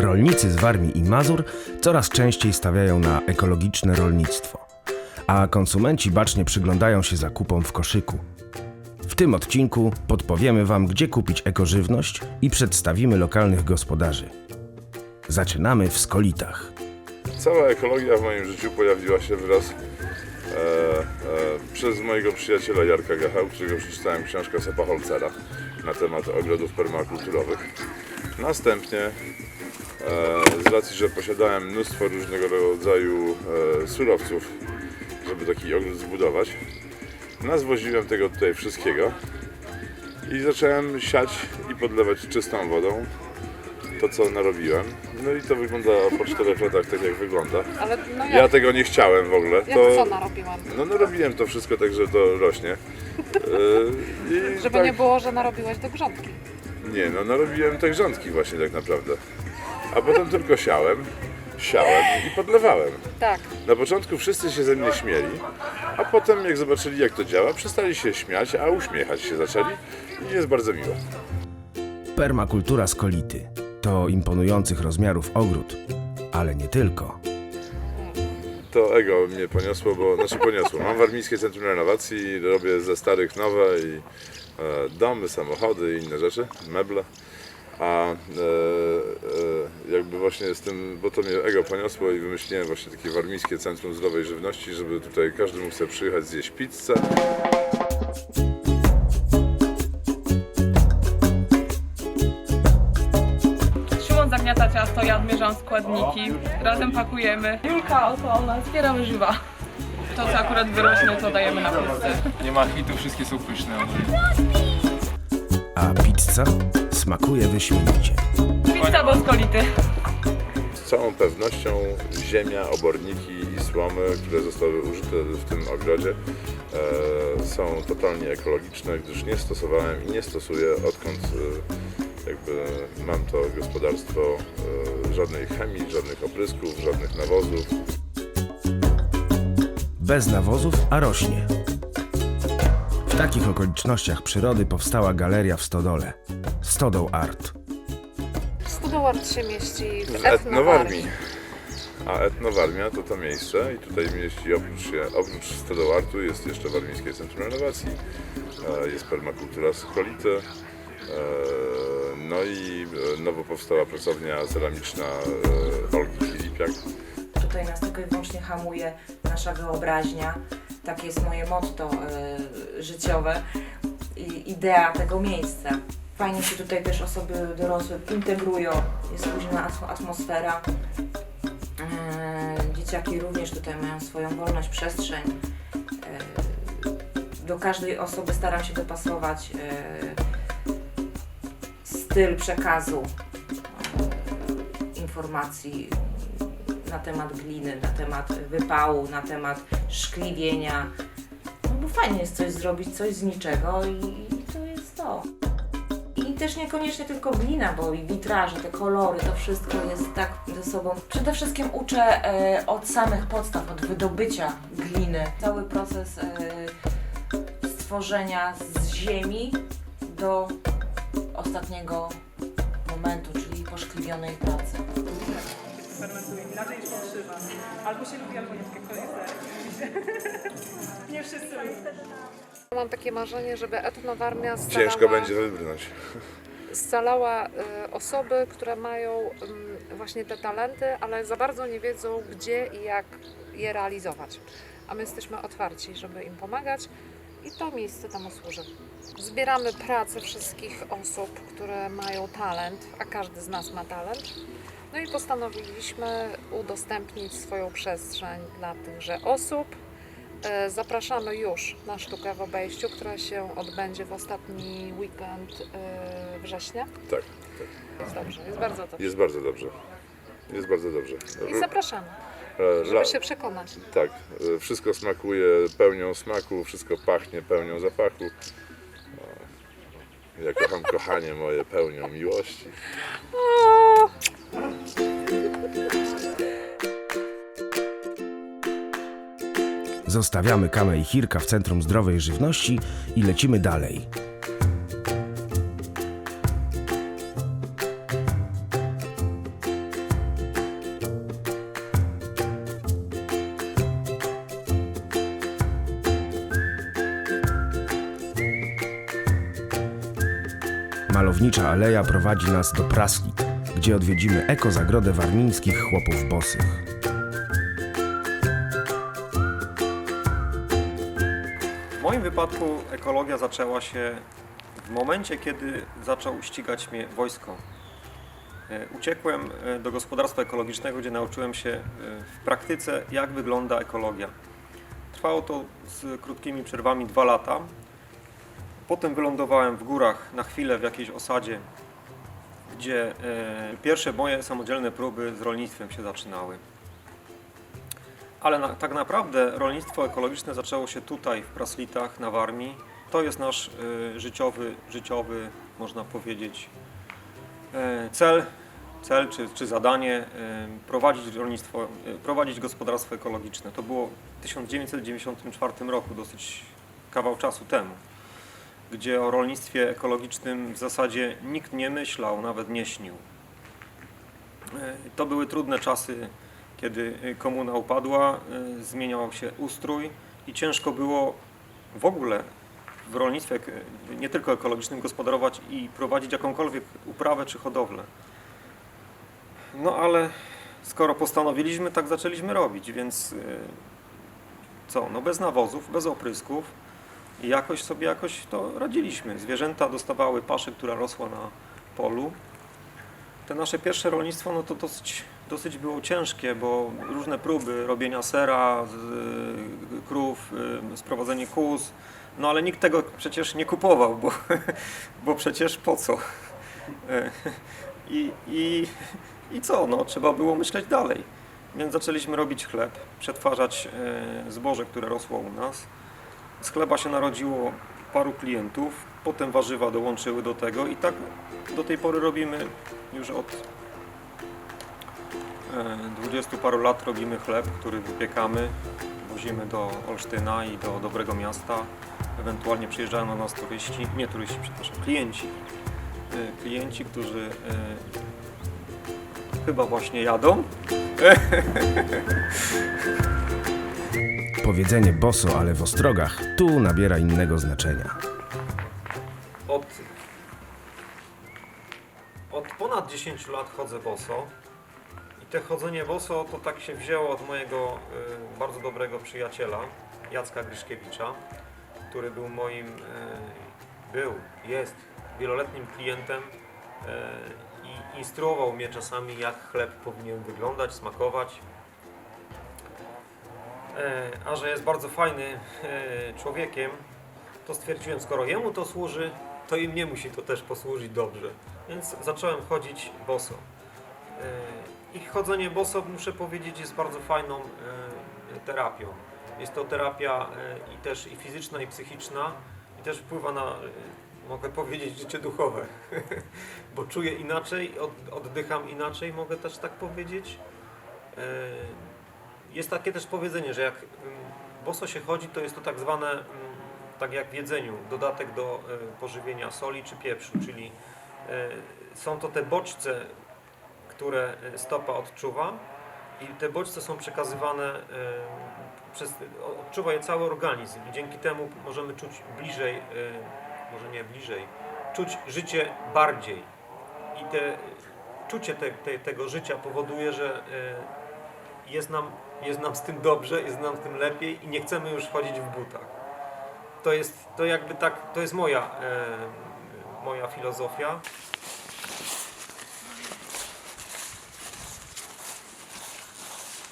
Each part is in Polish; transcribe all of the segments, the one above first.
Rolnicy z Warmii i Mazur coraz częściej stawiają na ekologiczne rolnictwo, a konsumenci bacznie przyglądają się zakupom w koszyku. W tym odcinku podpowiemy Wam, gdzie kupić ekożywność i przedstawimy lokalnych gospodarzy. Zaczynamy w Skolitach. Cała ekologia w moim życiu pojawiła się wraz e, e, przez mojego przyjaciela Jarka Gacha, u którego przeczytałem książkę Sepa Holcera na temat ogrodów permakulturowych. Następnie z racji, że posiadałem mnóstwo różnego rodzaju e, surowców, żeby taki ogród zbudować, nazwoziłem tego tutaj wszystkiego i zacząłem siać i podlewać czystą wodą to, co narobiłem. No i to wygląda po czterech latach tak, jak wygląda. Ale no jak, Ja tego nie chciałem w ogóle. jak To, co narobiłam? no narobiłem to wszystko tak, że to rośnie. Yy, i Żeby tak, nie było, że narobiłeś do grządki. Nie, no narobiłem te grządki właśnie tak naprawdę. A potem tylko siałem, siałem i podlewałem. Tak. Na początku wszyscy się ze mnie śmieli, a potem jak zobaczyli jak to działa, przestali się śmiać, a uśmiechać się zaczęli i jest bardzo miło. Permakultura Skolity to imponujących rozmiarów ogród, ale nie tylko. To ego mnie poniosło, bo znaczy poniosło. Mam Warmińskie Centrum Renowacji, robię ze starych nowe i e, domy, samochody i inne rzeczy, meble. A e, e, jakby właśnie z tym, bo to mnie ego poniosło i wymyśliłem właśnie takie Warmińskie Centrum Zdrowej Żywności, żeby tutaj każdy mógł sobie przyjechać zjeść pizzę. Szymon zagniata ciasto, ja odmierzam składniki, razem pakujemy. Julka oto ona zbiera żywa. To co akurat wyrośnie, to dajemy na pizzę. Nie ma hitu, wszystkie są pyszne. A pizza smakuje wyśmienicie. Pizza boskolity. Z całą pewnością ziemia, oborniki i słomy, które zostały użyte w tym ogrodzie e, są totalnie ekologiczne, gdyż nie stosowałem i nie stosuję odkąd e, jakby mam to gospodarstwo e, żadnej chemii, żadnych oprysków, żadnych nawozów. Bez nawozów, a rośnie. W takich okolicznościach przyrody powstała galeria w Stodole. Stodoł Art. Studowart się mieści w W etnowarmii. A etnowarmia to to miejsce i tutaj mieści oprócz, się, oprócz Stodołartu jest jeszcze Warmińskie Centrum Renowacji, e, jest permakultura Sokolity, e, no i e, nowo powstała pracownia ceramiczna Olgi Filipiak. Tutaj nas tylko i wyłącznie hamuje nasza wyobraźnia. Takie jest moje motto życiowe i idea tego miejsca. Fajnie się tutaj też osoby dorosłe integrują, jest luźna atmo- atmosfera. E, dzieciaki również tutaj mają swoją wolność, przestrzeń. E, do każdej osoby staram się dopasować e, styl przekazu informacji na temat gliny, na temat wypału, na temat szkliwienia. No bo fajnie jest coś zrobić, coś z niczego i to jest to. Też niekoniecznie tylko glina, bo i witraże, te kolory, to wszystko jest tak ze sobą. Przede wszystkim uczę e, od samych podstaw, od wydobycia gliny. Cały proces e, stworzenia z ziemi do ostatniego momentu, czyli poszklivionej pracy. Fermentuje inaczej niż pokrzywa. Albo się lubi, albo nie tylko jest Nie wszyscy lubią. Mam takie marzenie, żeby etnowarmia scalała, Ciężko będzie wybrnąć. scalała y, osoby, które mają ym, właśnie te talenty, ale za bardzo nie wiedzą gdzie i jak je realizować. A my jesteśmy otwarci, żeby im pomagać i to miejsce temu służy. Zbieramy pracę wszystkich osób, które mają talent, a każdy z nas ma talent. No i postanowiliśmy udostępnić swoją przestrzeń dla tychże osób. E, Zapraszamy już na sztukę w obejściu, która się odbędzie w ostatni weekend e, września. Tak, Jest dobrze, jest bardzo dobrze. jest bardzo dobrze. Jest bardzo dobrze. I zapraszamy, E, żeby się przekonać. Tak, wszystko smakuje pełnią smaku, wszystko pachnie pełnią zapachu. Ja kocham kochanie moje pełnią miłości. Zostawiamy kamę i Hirka w Centrum Zdrowej Żywności i lecimy dalej. Malownicza aleja prowadzi nas do Praslit gdzie odwiedzimy ekozagrodę warmińskich chłopów bosych. W moim wypadku ekologia zaczęła się w momencie, kiedy zaczął ścigać mnie wojsko. E, Uciekłem e, do gospodarstwa ekologicznego, gdzie nauczyłem się e, w praktyce, jak wygląda ekologia. Trwało to z krótkimi przerwami dwa lata. Potem wylądowałem w górach na chwilę w jakiejś osadzie, gdzie e, pierwsze moje samodzielne próby z rolnictwem się zaczynały. Ale na, tak naprawdę rolnictwo ekologiczne zaczęło się tutaj, w Praslitach, na Warmii. To jest nasz y, życiowy, życiowy, można powiedzieć, e, cel, cel czy, czy zadanie prowadzić rolnictwo, prowadzić gospodarstwo ekologiczne. To było w 1994 roku, dosyć kawał czasu temu, gdzie o rolnictwie ekologicznym w zasadzie nikt nie myślał, nawet nie śnił. E, To były trudne czasy kiedy komuna upadła, y, zmieniał się ustrój i ciężko było w ogóle w rolnictwie, nie tylko ekologicznym, gospodarować i prowadzić jakąkolwiek uprawę czy hodowlę. No ale skoro postanowiliśmy, tak zaczęliśmy robić, więc y, co, no bez nawozów, bez oprysków i jakoś sobie jakoś to radziliśmy. Zwierzęta dostawały paszę, która rosła na polu. Te nasze pierwsze rolnictwo, no to dosyć, dosyć było ciężkie, bo różne próby robienia sera z y, krów, y, sprowadzenie kóz, no ale nikt tego przecież nie kupował, bo, bo przecież po co? I, i, I co? No, trzeba było myśleć dalej. Więc zaczęliśmy robić chleb, przetwarzać e, zboże, które rosło u nas. Z chleba się narodziło paru klientów, potem warzywa dołączyły do tego i tak do tej pory robimy już od e, 20 paru lat robimy chleb, który wypiekamy, wozimy do Olsztyna i do dobrego miasta. Ewentualnie przyjeżdżają na nas turyści, nie turyści, przepraszam, klienci. E, Klienci, którzy e, chyba właśnie jadą. Powiedzenie boso, ale w ostrogach tu nabiera innego znaczenia. Od, od ponad 10 lat chodzę boso. I te chodzenie boso to tak się wzięło od mojego y, bardzo dobrego przyjaciela, Jacka Gryszkiewicza, który był moim, y, był, jest wieloletnim klientem y, i instruował mnie czasami, jak chleb powinien wyglądać, smakować. E, A że jest bardzo fajny e, człowiekiem, to stwierdziłem, skoro jemu to służy, to i mnie musi to też posłużyć dobrze. Więc zacząłem chodzić boso. E, I chodzenie boso, muszę powiedzieć, jest bardzo fajną terapią. Jest to terapia i też i fizyczna, i psychiczna, i też wpływa na, mogę powiedzieć, życie duchowe. Bo czuję inaczej, od, oddycham inaczej, mogę też tak powiedzieć. Jest takie też powiedzenie, że jak boso się chodzi, to jest to tak zwane, tak jak w jedzeniu, dodatek do e, pożywienia soli czy pieprzu, czyli e, są to te bodźce, które e, stopa odczuwa i te bodźce są przekazywane przez, odczuwa je cały organizm i dzięki temu możemy czuć bliżej, może nie bliżej, czuć życie bardziej. I te, czucie te, te, tego życia powoduje, że jest nam, jest nam z tym dobrze, jest nam z tym lepiej i nie chcemy już chodzić w butach. To jest, to jakby tak, to jest moja, e, moja filozofia.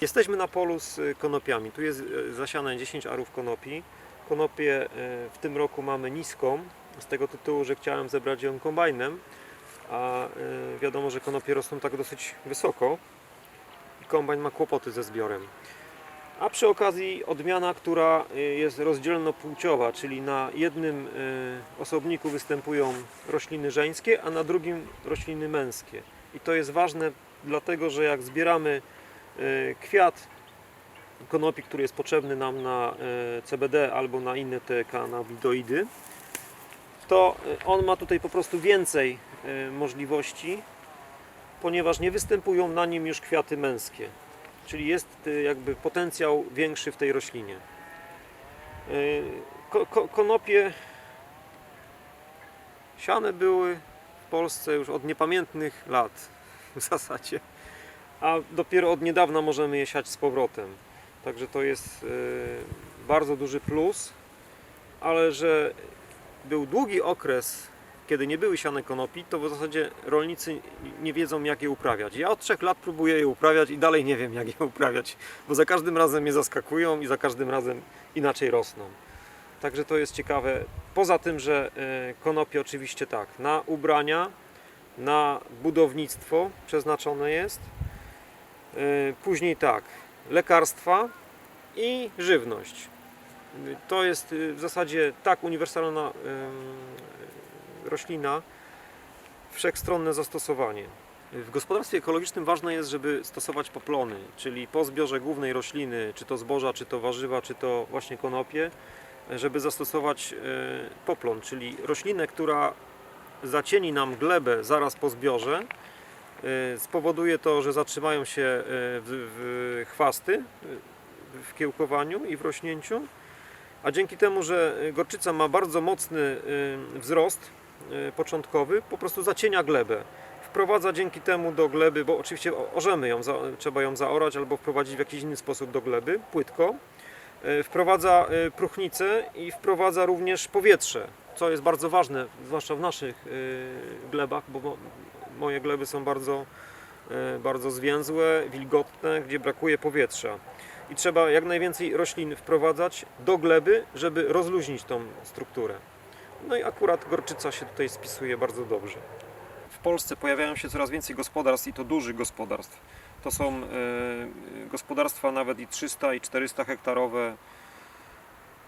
Jesteśmy na polu z konopiami. Tu jest e, zasiane 10 arów konopi. Konopie e, w tym roku mamy niską, z tego tytułu, że chciałem zebrać ją kombajnem, a e, wiadomo, że konopie rosną tak dosyć wysoko kombajn ma kłopoty ze zbiorem. A przy okazji odmiana, która y, jest rozdzielnopłciowa, czyli na jednym y, osobniku występują rośliny żeńskie, a na drugim rośliny męskie. I to jest ważne dlatego, że jak zbieramy y, kwiat konopi, który jest potrzebny nam na CBD albo na inne te kannabidoidy, to on ma tutaj po prostu więcej możliwości, ponieważ nie występują na nim już kwiaty męskie czyli jest y, jakby potencjał większy w tej roślinie. Y, Ko, ko, konopie siane były Polsce już od niepamiętnych lat w zasadzie, a dopiero od niedawna możemy je siać z powrotem. Także to jest e, bardzo duży plus, ale że był długi okres, kiedy nie były siane konopi, to w zasadzie rolnicy nie wiedzą jak je uprawiać. Ja od trzech lat próbuję je uprawiać i dalej nie wiem jak je uprawiać, bo za każdym razem mnie zaskakują i za każdym razem inaczej rosną. Także to jest ciekawe. Poza tym, że e, konopie oczywiście tak, na ubrania, na budownictwo przeznaczone jest. E, Później tak, lekarstwa i żywność. To jest y, w zasadzie tak uniwersalna roślina, wszechstronne zastosowanie. W gospodarstwie ekologicznym ważne jest, żeby stosować poplony, czyli po zbiorze głównej rośliny, czy to zboża, czy to warzywa, czy to właśnie konopie, żeby zastosować e, poplon, czyli roślinę, która zacieni nam glebę zaraz po zbiorze, e, spowoduje to, że zatrzymają się e, w, w chwasty w kiełkowaniu i w rośnięciu, a dzięki temu, że gorczyca ma bardzo mocny wzrost początkowy, po prostu zacienia glebę. Wprowadza dzięki temu do gleby, bo oczywiście orzemy ją, trzeba ją zaorać albo wprowadzić w jakiś inny sposób do gleby, płytko. E, Wprowadza e, próchnicę i wprowadza również powietrze, co jest bardzo ważne, zwłaszcza w naszych glebach, bo mo- moje gleby są bardzo, bardzo zwięzłe, wilgotne, gdzie brakuje powietrza. I trzeba jak najwięcej roślin wprowadzać do gleby, żeby rozluźnić tą strukturę. No i akurat gorczyca się tutaj spisuje bardzo dobrze. W Polsce pojawiają się coraz więcej gospodarstw i to dużych gospodarstw. To są e, gospodarstwa nawet i 300 i 400 hektarowe.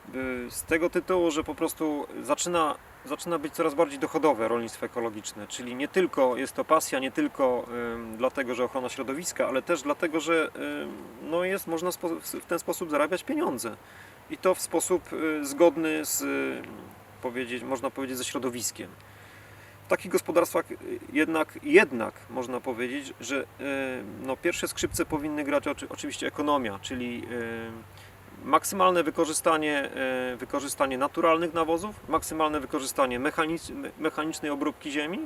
E, Z tego tytułu, że po prostu zaczyna, zaczyna być coraz bardziej dochodowe rolnictwo ekologiczne, czyli nie tylko jest to pasja, nie tylko e, dlatego, że ochrona środowiska, ale też dlatego, że no jest, można w ten sposób zarabiać pieniądze. I to w sposób zgodny z, powiedzieć, można powiedzieć, ze środowiskiem. W takich gospodarstwach jednak, jednak można powiedzieć, że e, no, pierwsze skrzypce powinny grać oczy, oczywiście ekonomia, czyli e, maksymalne wykorzystanie, e, wykorzystanie naturalnych nawozów, maksymalne wykorzystanie mechanic, me- mechanicznej obróbki ziemi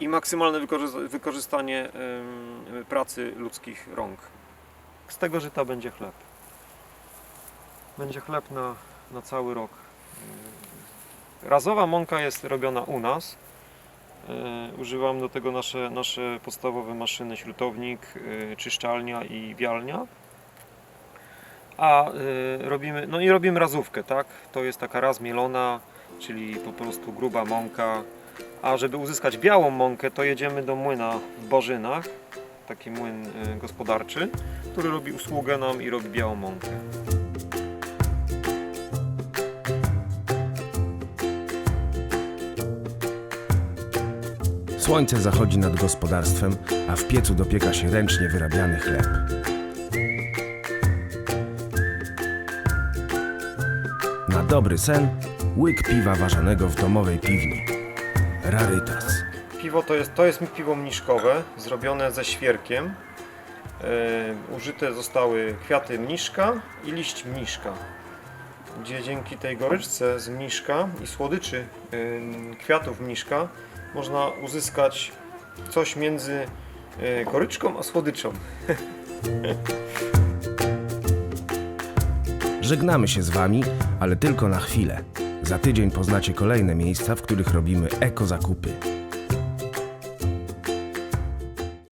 i maksymalne wykorzy- wykorzystanie pracy ludzkich rąk. Z tego żyta będzie chleb. Będzie chleb na, na cały rok. Razowa mąka jest robiona u nas. E, Używam do tego nasze, nasze podstawowe maszyny, śrutownik, e, czyszczalnia i wialnia. A e, robimy, no i robimy razówkę, tak? To jest taka raz mielona, czyli po prostu gruba mąka. A żeby uzyskać białą mąkę, to jedziemy do młyna w Bożynach, taki młyn gospodarczy, który robi usługę nam i robi białą mąkę. Słońce zachodzi nad gospodarstwem, a w piecu dopieka się ręcznie wyrabiany chleb. Na dobry sen łyk piwa ważonego w domowej piwni. Rarytas. Piwo to jest, to jest piwo mniszkowe, zrobione ze świerkiem. E, użyte zostały kwiaty mniszka i liść mniszka. Gdzie dzięki tej goryczce z mniszka i słodyczy e, kwiatów mniszka można uzyskać coś między e, goryczką a słodyczą. Żegnamy się z Wami, ale tylko na chwilę. Za tydzień poznacie kolejne miejsca, w których robimy eko zakupy.